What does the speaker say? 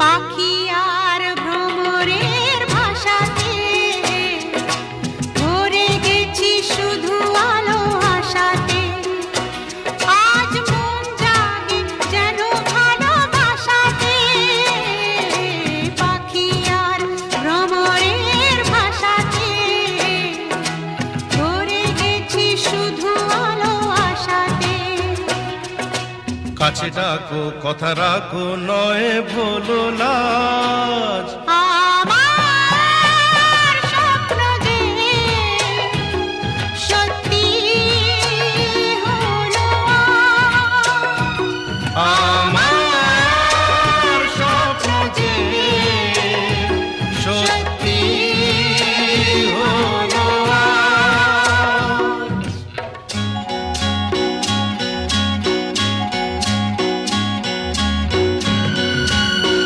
পাখি কাছে ডাকো কথা রাখো নয় ভোলো লাল